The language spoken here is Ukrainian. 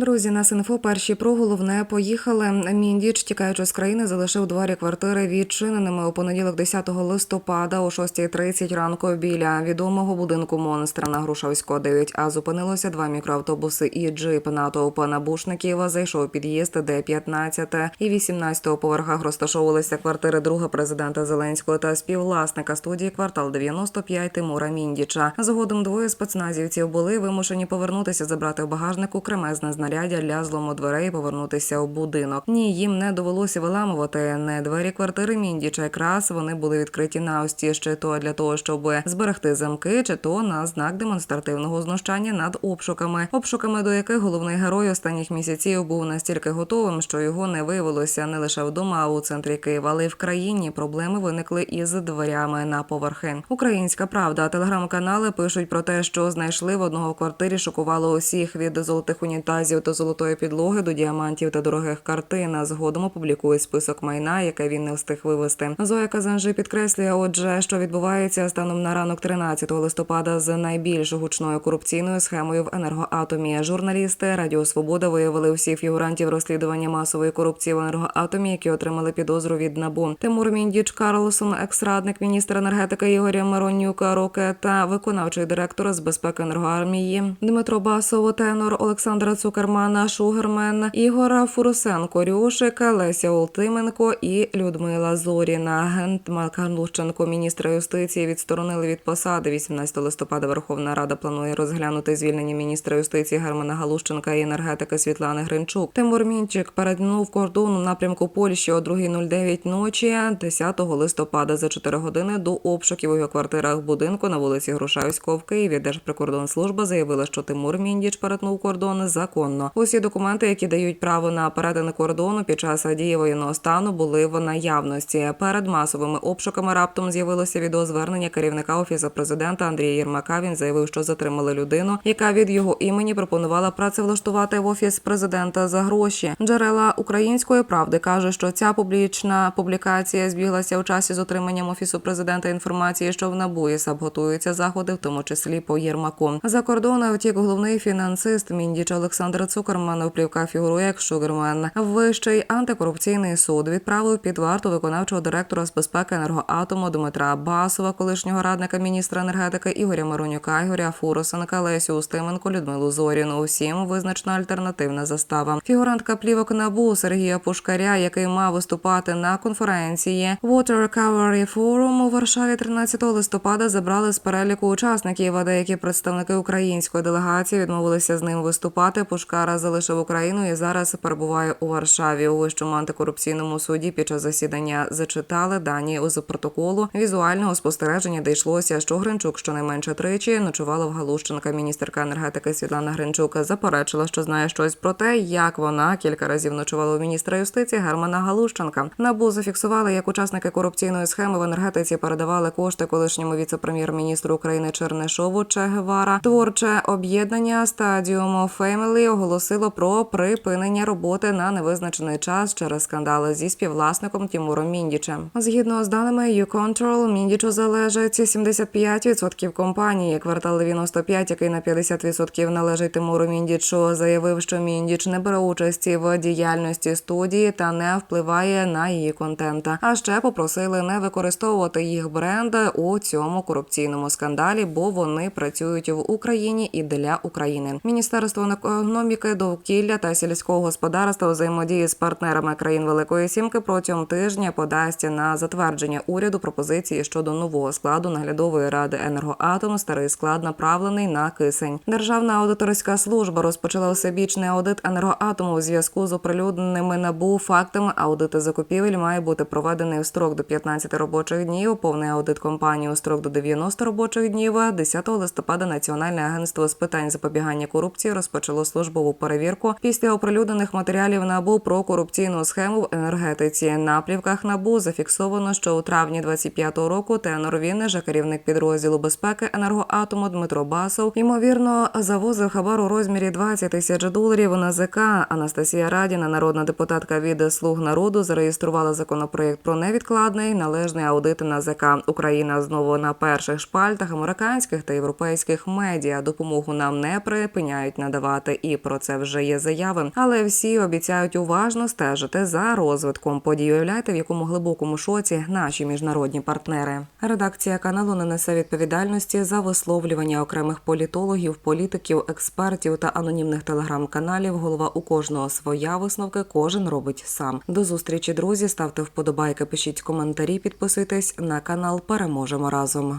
Друзі, нас інфо перші про головне поїхали. Міндіч, тікаючи з країни, залишив дворі квартири відчиненими у понеділок, 10 листопада, о 6.30 ранку біля відомого будинку монстра на Грушевського 9А зупинилося два мікроавтобуси і джип. Натовп набушників зайшов під'їзд, де 15 і 18 поверхах розташовувалися квартири друга президента Зеленського та співвласника студії квартал 95 Тимура Міндіча. Згодом двоє спецназівців були вимушені повернутися, забрати в багажнику кремезне знаряддя для злому дверей повернутися у будинок. Ні, їм не довелося виламувати не двері квартири Міндіча. Якраз вони були відкриті навсті, чи то для того, щоб зберегти замки, чи то на знак демонстративного знущання над обшуками, обшуками до яких головний герой останніх місяців був настільки готовим, що його не виявилося не лише вдома, а у центрі Києва, але й в країні. Проблеми виникли із дверями на поверхи. Українська правда, телеграм-канали пишуть про те, що знайшли в одного квартирі, шокувало усіх від золотих унітазів до золотої підлоги до діамантів та дорогих картин. А Згодом опублікують список майна, яке він не встиг вивезти. Зоя Казанжи підкреслює, отже, що відбувається станом на ранок 13 листопада з найбільш гучною корупційною схемою в енергоатомі. Журналісти Радіо Свобода виявили всіх фігурантів розслідування масової корупції в енергоатомі, які отримали підозру від НАБУ. Тимур Міндіч Карлсон, екс-радник міністра енергетики Ігоря Миронюка Роке та виконавчий директор з безпеки енергоармії Дмитро Басов, тенор Олександра Цукермана, Шугермен, Ігора Фурусенко, Рюшик, Леся Олтименко і Людмила Зоріна. Агент Марк Ганлущенко, міністра юстиції, відсторонили від посади. 18 листопада Верховна Рада планує розглянути звільнення міністра юстиції Германа Галущенка і енергетики Світлани Гринчук. Тимур Мінчик перетнув кордон у напрямку Польщі о 2.09 ночі 10 листопада за 4 години до обшуків у його квартирах будинку на вулиці Грушевського в Києві. Держприкордонслужба заявила, що Тимур Міндіч перетнув кордон законно. Усі документи, які дають право на перетин кордону під час дії воєнного стану, були в наявності. Перед масовими обшуками раптом з'явилося відеозвернення керівника офісу президента Андрія Єрмака. Він заявив, що затримали людину, яка від його імені пропонувала працевлаштувати в офіс президента за гроші. Джерела української правди каже, що ця публічна публікація збіглася у часі з отриманням офісу президента інформації, що в НАБУ і САП готуються заходи, в тому числі по Єрмаку. За кордону втік головний фінансист Міндіч Олександр Цукерман у плівка фігурує як Шугермен. Вищий антикорупційний суд відправив під варту виконавчого директора з безпеки енергоатому Дмитра Басова, колишнього радника міністра енергетики Ігоря Миронюка, Ігоря Фуросенка, Лесю Устименко, Людмилу Зоріну. Усім визначена альтернативна застава. Фігурантка плівок набу Сергія Пушкаря, який мав виступати на конференції Water Recovery Forum у Варшаві 13 листопада, забрали з переліку учасників. А деякі представники української делегації відмовилися з ним виступати. Пушкара залишив Україну і зараз перебуває у Варшаві. У вищому антикорупційному суді під час засідання зачитали дані з протоколу візуального спостереження, де йшлося, що Гринчук щонайменше тричі ночувала в Галущенка. Міністерка енергетики Світлана Гринчук заперечила, що знає щось про те, як вона кілька разів ночувала у міністра юстиції Германа Галущенка. Набу зафіксували, як учасники корупційної схеми в енергетиці передавали кошти колишньому віце-прем'єр-міністру України Чернишову Че Гевара. Творче об'єднання Stadium Family оголосило про припинення роботи на невизначений час через скандали зі співвласником Тімуром Міндічем. Згідно з даними YouControl, Міндічу залежить 75% компанії. Квартал 95, який на 50% належить Тимуру Міндічу, заявив, що Міндіч не бере участі в діяльності студії та не впливає на її контент. А ще попросили не використовувати їх бренд у цьому корупційному скандалі, бо вони працюють в Україні і для України. Міністерство економіки, довкілля та сільського господарства у взаємодії з партнерами країн Великої Сімки протягом тижня подасть на затвердження уряду пропозиції щодо нового складу наглядової ради енергоатом. Старий склад направлений на кисень. Державна аудиторська служба розпочала всебічний аудит енергоатому у зв'язку з оприлюдненими набу фактами. Аудити закупівель має бути проведений в строк до 15 робочих днів. Повний аудит компанії у строк до 90 робочих днів. 10 листопада Національне агентство з питань запобігання корупції розпочало службову перевірку після оприлюднених матеріалів набу про корупційну схему в енергетиці. На набу зафіксовано, що у травні 25-го року тенор Віннежа, керівник підрозділу безпеки енергоатому Дмитро Басов, ймовірно, завозив хабар у розмірі 20 тисяч доларів на ЗК. Анастасія Радіна, народна депутатка від слуг народу, зареєструвала законопроект про невідкладний належний аудит на ЗК. Україна знову на перших шпальтах американських та європейських медіа. Допомогу нам не припиняють надавати і Про це вже є заяви, але всі обіцяють уважно стежити за розвитком подій. Уявляєте, в якому глибокому шоці наші міжнародні партнери. Редакція каналу не несе відповідальності за висловлювання окремих політологів, політиків, експертів та анонімних телеграм-каналів. Голова у кожного своя висновки. Кожен робить сам. До зустрічі, друзі. Ставте вподобайки, пишіть коментарі, підписуйтесь на канал. Переможемо разом.